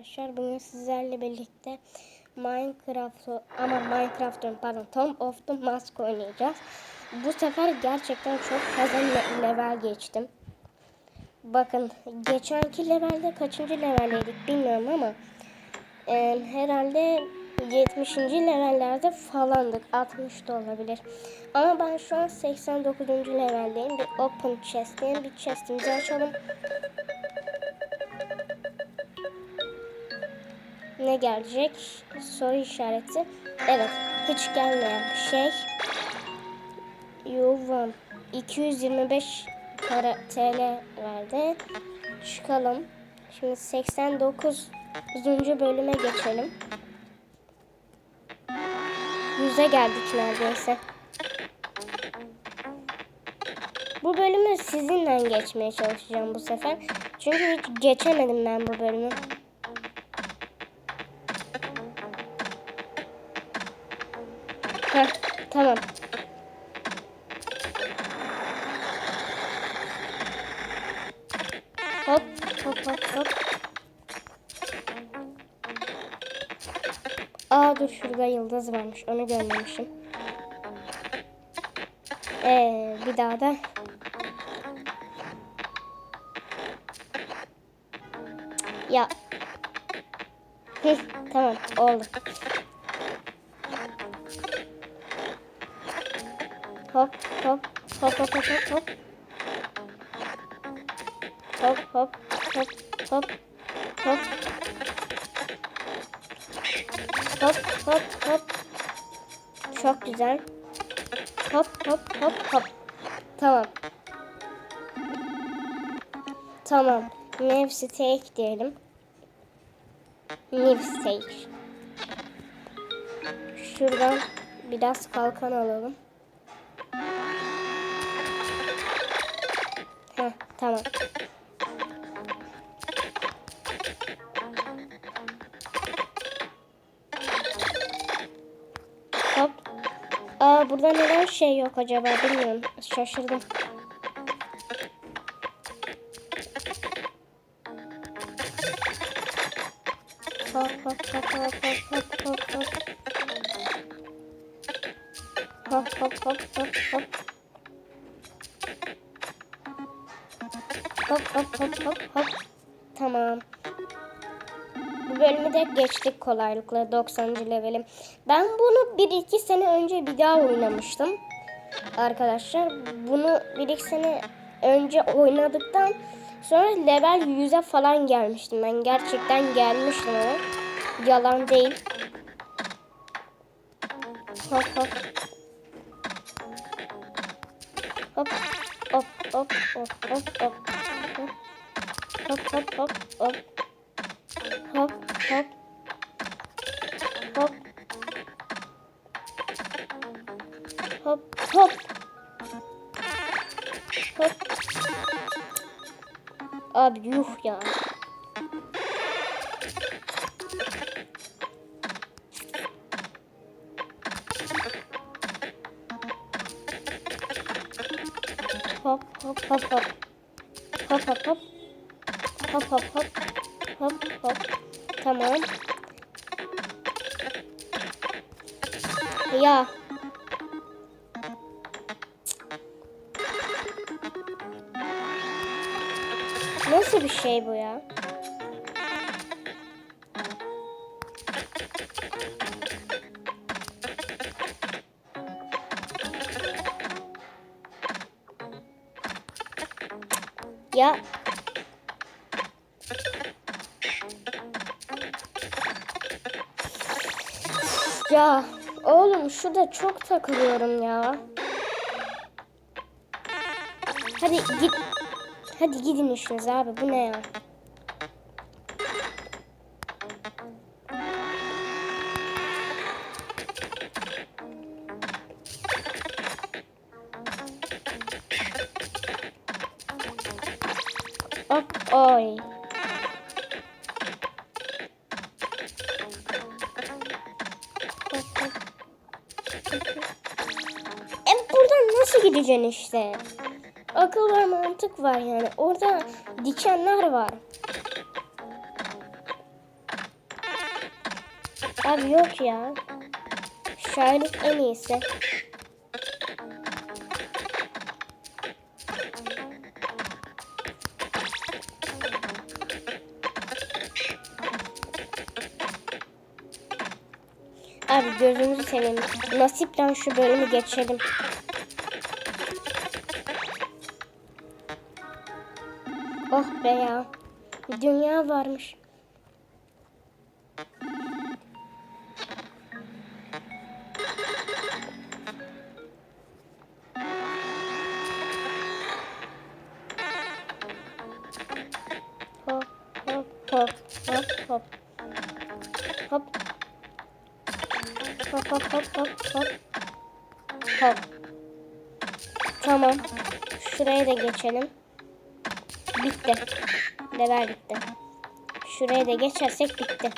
Arkadaşlar bugün sizlerle birlikte Minecraft ama Minecraft pardon Tomb of the Mask oynayacağız. Bu sefer gerçekten çok fazla le- level geçtim. Bakın geçenki levelde kaçıncı levelleydik bilmiyorum ama e, herhalde 70. levellerde falandık. 60 da olabilir. Ama ben şu an 89. leveldeyim. Bir open chest'teyim. Bir chest'imizi açalım. Ne gelecek? Soru işareti. Evet. Hiç gelmeyen bir şey. Yuvam. 225 para TL verdi. Çıkalım. Şimdi 89. bölüme geçelim. 100'e geldik neredeyse. Bu bölümü sizinle geçmeye çalışacağım bu sefer. Çünkü hiç geçemedim ben bu bölümü. Tamam. Hop hop hop hop. Aa dur şurada yıldız varmış. Onu görmemişim. Ee, bir daha da. Ya. Hı, tamam oldu. Hop hop hop hop hop hop hop. Hop hop hop hop hop. Hop hop hop. Çok güzel. Hop hop hop hop. Tamam. Tamam. New steak diyelim. New steak. Şuradan biraz kalkan alalım. Tamam. Hop. Aa burada neden şey yok acaba bilmiyorum. Şaşırdım. Hop hop hop hop hop hop hop hop. Hop hop hop hop hop. Hop hop hop hop hop. Tamam. Bu bölümü de geçtik kolaylıkla 90. levelim. Ben bunu 1-2 sene önce bir daha oynamıştım. Arkadaşlar bunu 1-2 sene önce oynadıktan sonra level 100'e falan gelmiştim. Ben gerçekten gelmiştim ama yalan değil. Hop hop. Hop hop hop hop hop hop. Hop hop hop hop. Hop hop. Hop. Hop hop. Hop. Abi yuh ya. Hop hop hop hop. Hop hop hop. Hop hop hop. Hop. Tamam. Ya. Nasıl bir şey bu ya? Ya Ya oğlum şu da çok takılıyorum ya. Hadi git. Hadi gidin işinize abi bu ne ya? Gideceksin işte? Akıl var mantık var yani. Orada dikenler var. Abi yok ya. Şairlik en iyisi. Abi gözümüzü seveyim. Nasiple şu bölümü geçelim. Oh be ya. Dünya varmış. Hop hop hop hop hop. Hop. Hop hop hop hop hop. Hop. Tamam. Şuraya da geçelim. Bitti. Level bitti. Şuraya da geçersek bitti.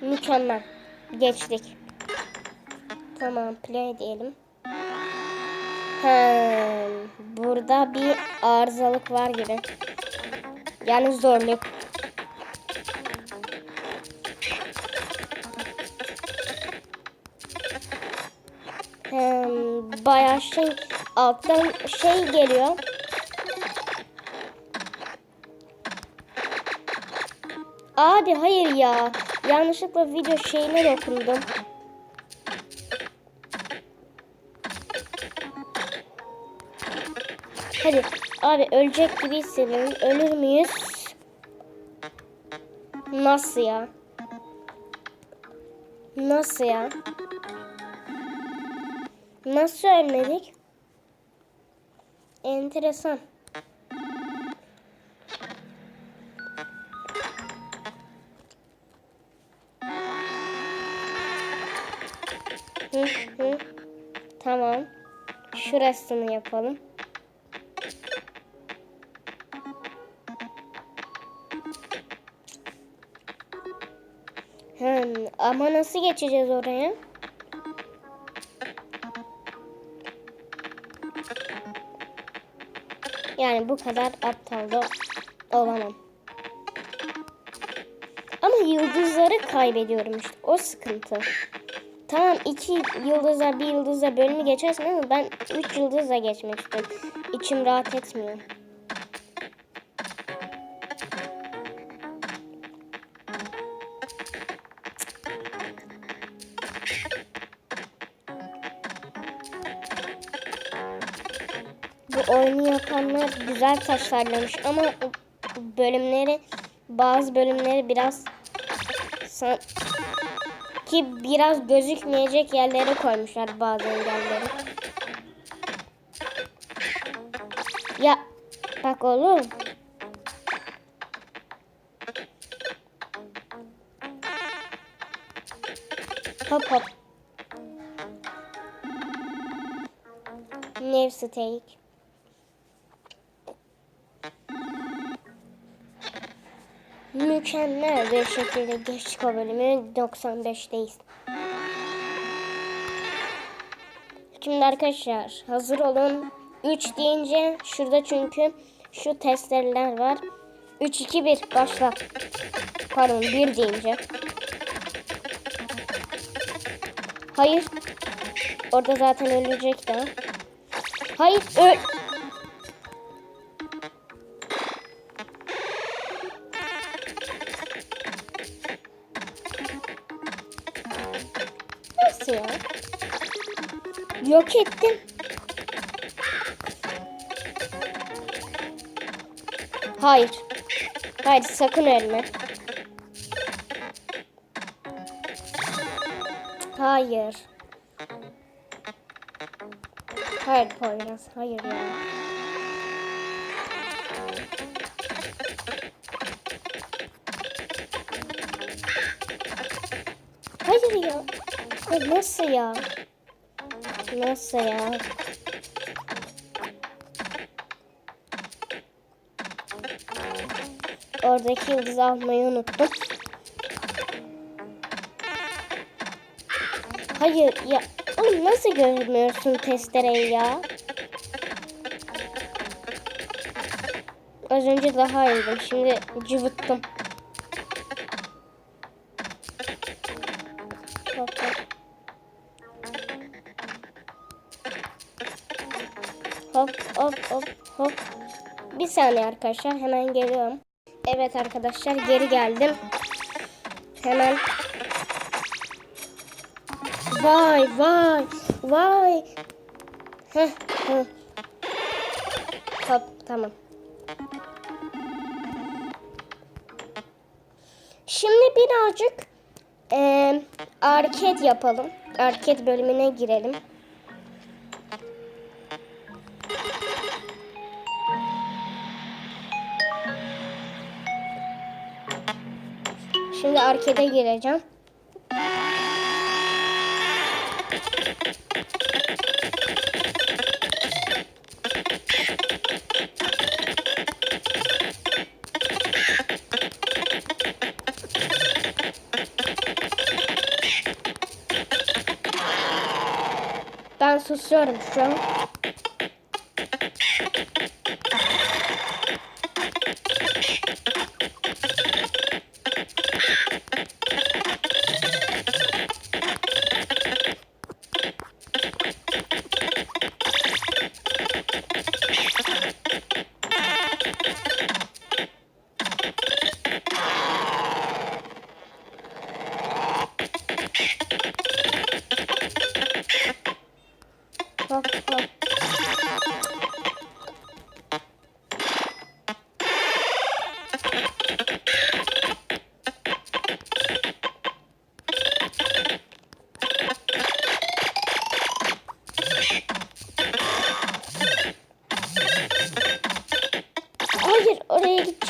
Mükemmel. Geçtik. Tamam play diyelim. He, burada bir arızalık var gibi. Yani zorluk. Bayağı şey alttan şey geliyor. Abi hayır ya. Yanlışlıkla video şeyine dokundum. Hadi abi ölecek gibi hissediyorum. Ölür müyüz? Nasıl ya? Nasıl ya? Nasıl ölmedik? Enteresan. Hı hı. Tamam. Şurasını yapalım. Hmm, ama nasıl geçeceğiz oraya? Yani bu kadar aptal da olamam. Ama yıldızları kaybediyorum işte. O sıkıntı. Tamam iki yıldızla bir yıldızla bölümü geçersin ama ben üç yıldızla geçmek istiyorum. İçim rahat etmiyor. Yapanlar güzel tasarlamış ama bölümleri bazı bölümleri biraz ki biraz gözükmeyecek yerlere koymuşlar bazı engelleri. Ya bak oğlum. Hop hop. Nev steak. Mükemmel bir şekilde geçtik o bölümü 95'teyiz. Şimdi arkadaşlar hazır olun. 3 deyince şurada çünkü şu testereler var. 3 2 1 başla. Pardon 1 deyince. Hayır. Orada zaten ölecek daha. Hayır öl. Yok ettim. Hayır. Hayır sakın ölme. Hayır. Hayır Poyraz. Hayır ya. Hayır ya. Hayır, nasıl ya? Nasıl ya? Oradaki yıldızı almayı unuttum. Hayır ya. Oğlum nasıl görmüyorsun testereyi ya? Az önce daha iyiydim. Şimdi cıvıttım. Hop. Bir saniye arkadaşlar hemen geliyorum. Evet arkadaşlar geri geldim. Hemen. Vay vay vay. Heh, heh. Hop tamam. Şimdi birazcık eee arcade yapalım. Arcade bölümüne girelim. Şimdi arcade'e gireceğim. Ben susuyorum şu an.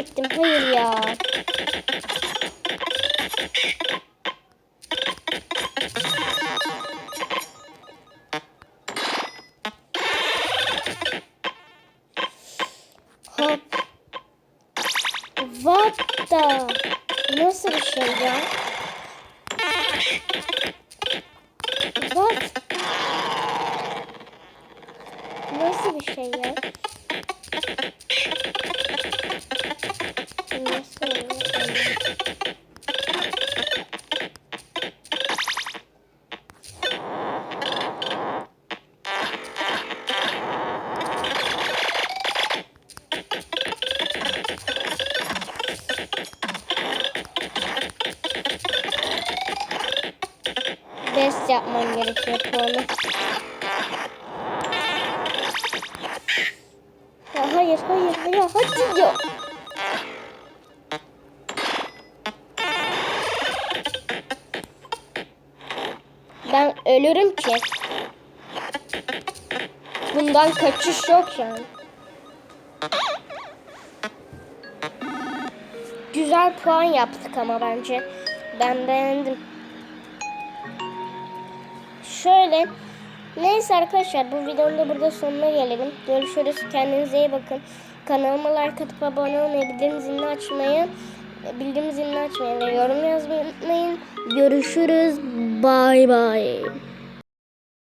Oraya gidecektim. Hayır ya. Hop. What the? Nasıl bir şey ya? What? Nasıl bir şey ya? Best yapmam gerekiyor puanı. Ya hayır hayır hayır hadi ya. Ben ölürüm ki. Bundan kaçış yok yani. Güzel puan yaptık ama bence. Ben beğendim. Şöyle. Neyse arkadaşlar bu videonun da burada sonuna gelelim. Görüşürüz. Kendinize iyi bakın. Kanalıma like atıp abone olmayı, bildirim zilini açmayı, bildirim zilini açmayı ve yorum yazmayı unutmayın. Görüşürüz. Bay bay.